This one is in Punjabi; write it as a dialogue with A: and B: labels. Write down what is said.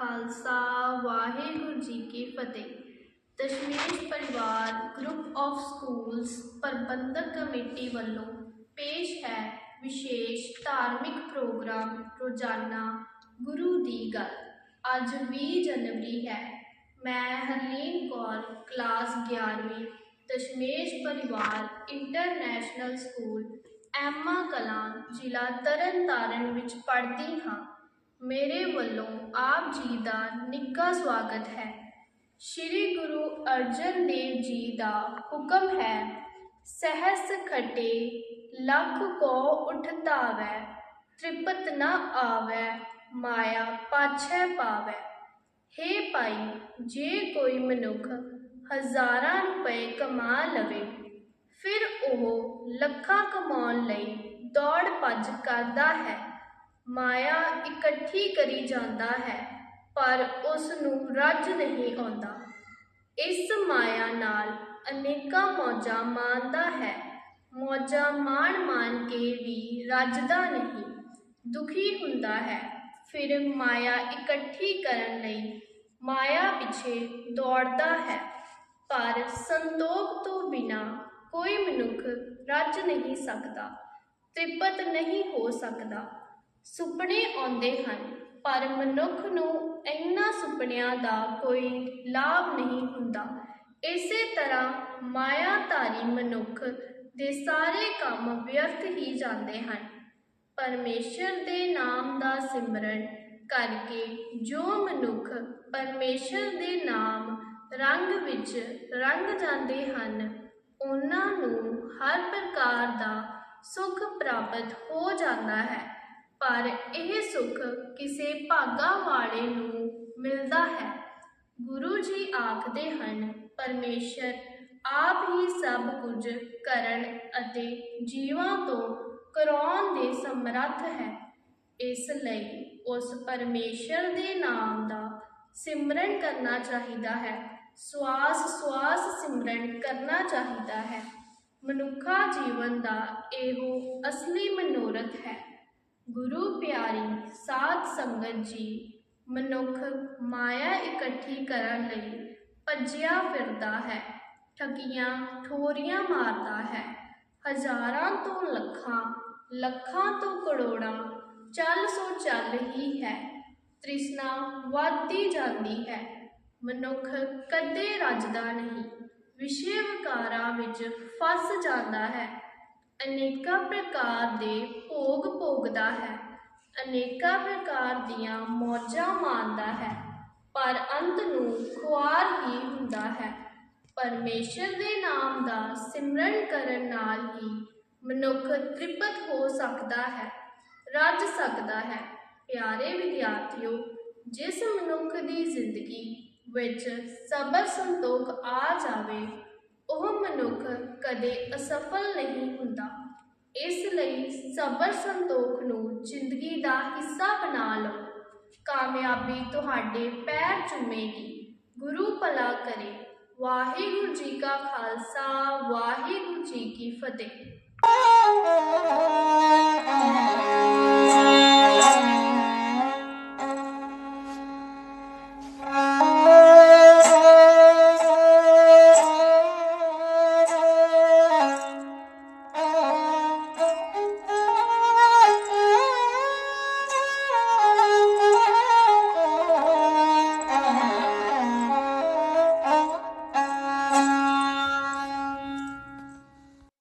A: Khalsa, Waheguru ji Ki Fateh. Dashmesh Parivar group of schools Parbandhak committee ਵੱਲੋਂ ਪੇਸ਼ ਹੈ ਵਿਸ਼ੇਸ਼ ਧਾਰਮਿਕ ਪ੍ਰੋਗਰਾਮ ਰੋਜ਼ਾਨਾ ਗੁਰੂ ਦੀ ਗੱਲ। ਅੱਜ 20 ਜਨਵਰੀ ਹੈ। ਮੈਂ ਹਰਲੀਨ ਕੌਰ, ਕਲਾਸ 11ਵੀਂ Dashmesh Parivar international school Emma Kalan ਜ਼ਿਲ੍ਹਾ ਤਰਨਤਾਰਨ ਵਿੱਚ ਪੜ੍ਹਦੀ ਹਾਂ। ਮੇਰੇ ਵੱਲੋਂ ਆਪ ਜੀ ਦਾ ਨਿੱਘਾ ਸਵਾਗਤ ਹੈ। ਸ਼੍ਰੀ ਗੁਰੂ ਅਰਜਨ ਦੇਵ ਜੀ ਦਾ ਹੁਕਮ ਹੈ, ਸਹਸ ਖਟੇ, ਲੱਖ ਕੋ ਉਠ ਤ੍ਰਿਪਤ ਨਾ ਆਵੈ, ਮਾਇਆ ਪਾਛੈ ਪਾਵੈ। ਹੇ ਭਾਈ, ਜੇ ਕੋਈ ਮਨੁੱਖ ਹਜ਼ਾਰਾਂ ਰੁਪਏ ਕਮਾ ਲਵੇ, ਫਿਰ ਉਹ ਲੱਖਾਂ ਕਮਾਉਣ ਲਈ ਦੌੜ ਭੱਜ ਕਰਦਾ ਹੈ। ਮਾਇਆ ਇਕੱਠੀ ਕਰੀ ਜਾਂਦਾ ਹੈ, ਪਰ ਉਸ ਨੂੰ ਰੱਜ ਨਹੀਂ ਆਉਂਦਾ। ਇਸ ਮਾਇਆ ਨਾਲ ਅਨੇਕਾਂ ਮੌਜਾਂ ਮਾਣਦਾ ਹੈ। ਮੌਜਾਂ ਮਾਣ ਮਾਣ ਕੇ ਵੀ ਰੱਜਦਾ ਨਹੀਂ, ਦੁਖੀ ਹੁੰਦਾ ਹੈ। ਫਿਰ ਮਾਇਆ ਇਕੱਠੀ ਕਰਨ ਲਈ ਮਾਇਆ ਪਿੱਛੇ ਦੌੜਦਾ ਹੈ, ਪਰ ਸੰਤੋਖ ਤੋਂ ਬਿਨਾ ਕੋਈ ਮਨੁੱਖ ਰੱਜ ਨਹੀਂ ਸਕਦਾ, ਤ੍ਰਿਪਤ ਨਹੀਂ ਹੋ ਸਕਦਾ। ਸੁਪਨੇ ਆਉਂਦੇ ਹਨ, ਪਰ ਮਨੁੱਖ ਨੂੰ ਇਹਨਾਂ ਸੁਪਨਿਆਂ ਦਾ ਕੋਈ ਲਾਭ ਨਹੀਂ ਹੁੰਦਾ। ਇਸੇ ਤਰ੍ਹਾਂ ਮਾਇਆਧਾਰੀ ਮਨੁੱਖ ਦੇ ਸਾਰੇ ਕੰਮ ਵਿਅਰਥ ਹੀ ਜਾਂਦੇ ਹਨ। ਪਰਮੇਸ਼ਰ ਦੇ ਨਾਮ ਦਾ ਸਿਮਰਨ ਕਰਕੇ ਜੋ ਮਨੁੱਖ ਪਰਮੇਸ਼ਰ ਦੇ ਨਾਮ ਰੰਗ ਵਿੱਚ ਰੰਗ ਜਾਂਦੇ ਹਨ, ਉਹਨਾਂ ਨੂੰ ਹਰ ਪ੍ਰਕਾਰ ਦਾ ਸੁਖ ਪ੍ਰਾਪਤ ਹੋ ਜਾਂਦਾ ਹੈ। ਪਰ ਇਹ ਸੁਖ ਕਿਸੇ ਭਾਗਾ ਵਾਲੇ ਨੂੰ ਮਿਲਦਾ ਹੈ। ਗੁਰੂ ਜੀ ਆਖਦੇ ਹਨ, ਪਰਮੇਸ਼ਰ ਆਪ ਹੀ ਸਭ ਕੁਝ ਕਰਨ ਅਤੇ ਜੀਵਾਂ ਤੋਂ ਕਰਾਉਣ ਦੇ ਸਮਰੱਥ ਹੈ। ਇਸ ਲਈ ਉਸ ਪਰਮੇਸ਼ਰ ਦੇ ਨਾਮ ਦਾ ਸਿਮਰਨ ਕਰਨਾ ਚਾਹੀਦਾ ਹੈ। ਸਵਾਸ ਸਵਾਸ ਸਿਮਰਨ ਕਰਨਾ ਚਾਹੀਦਾ ਹੈ। ਮਨੁੱਖਾ ਜੀਵਨ ਦਾ ਇਹੋ ਅਸਲੀ ਮਨੋਰਥ ਹੈ। ਗੁਰੂ ਪਿਆਰੀ ਸਾਧ ਸੰਗਤ ਜੀ, ਮਨੁੱਖ ਮਾਇਆ ਇਕੱਠੀ ਕਰਨ ਲਈ ਭੱਜਿਆ ਫਿਰਦਾ ਹੈ, ਠਗੀਆਂ, ਠੋਰੀਆਂ ਮਾਰਦਾ ਹੈ, ਹਜ਼ਾਰਾਂ ਤੋਂ ਲੱਖਾਂ ਲੱਖਾਂ ਤੋਂ ਕਰੋੜਾਂ, ਚੱਲ ਸੋ ਚੱਲ ਹੀ ਹੈ, ਤ੍ਰਿਸ਼ਨਾ ਵੱਧਦੀ ਜਾਂਦੀ ਹੈ, ਮਨੁੱਖ ਕਦੇ ਰੱਜਦਾ ਨਹੀਂ ਵਿਸ਼ੇ ਵਿਕਾਰਾਂ ਵਿੱਚ ਫਸ ਜਾਂਦਾ ਹੈ ਅਨੇਕਾਂ ਪ੍ਰਕਾਰ ਦੇ ਭੋਗ ਭੋਗਦਾ ਹੈ। ਅਨੇਕਾਂ ਪ੍ਰਕਾਰ ਦੀਆਂ ਮੌਜਾਂ ਮਾਣਦਾ ਹੈ। ਪਰ ਅੰਤ ਨੂੰ ਖੁਆਰ ਹੀ ਹੁੰਦਾ ਹੈ। ਪਰਮੇਸ਼ਰ ਦੇ ਨਾਮ ਦਾ ਸਿਮਰਨ ਕਰਨ ਨਾਲ ਹੀ ਮਨੁੱਖ ਤ੍ਰਿਪਤ ਹੋ ਸਕਦਾ ਹੈ, ਰੱਜ ਸਕਦਾ ਹੈ। ਪਿਆਰੇ ਵਿਦਿਆਰਥੀਓ, ਜਿਸ ਮਨੁੱਖ ਦੀ ਜ਼ਿੰਦਗੀ ਵਿੱਚ ਸਬਰ ਸੰਤੋਖ ਆ ਜਾਵੇ ਉਹ ਮਨੁੱਖ ਕਦੇ ਅਸਫਲ ਨਹੀਂ ਹੁੰਦਾ। ਇਸ ਲਈ ਸਬਰ ਸੰਤੋਖ ਨੂੰ ਜ਼ਿੰਦਗੀ ਦਾ ਹਿੱਸਾ ਬਣਾ ਲਓ। ਕਾਮਯਾਬੀ ਤੁਹਾਡੇ ਪੈਰ ਚੁੰਮੇਗੀ। ਗੁਰੂ ਭਲਾ ਕਰੇ। ਵਾਹਿਗੁਰੂ ਜੀ ਕਾ ਖਾਲਸਾ, ਵਾਹਿਗੁਰੂ ਜੀ ਕੀ ਫਤਿਹ।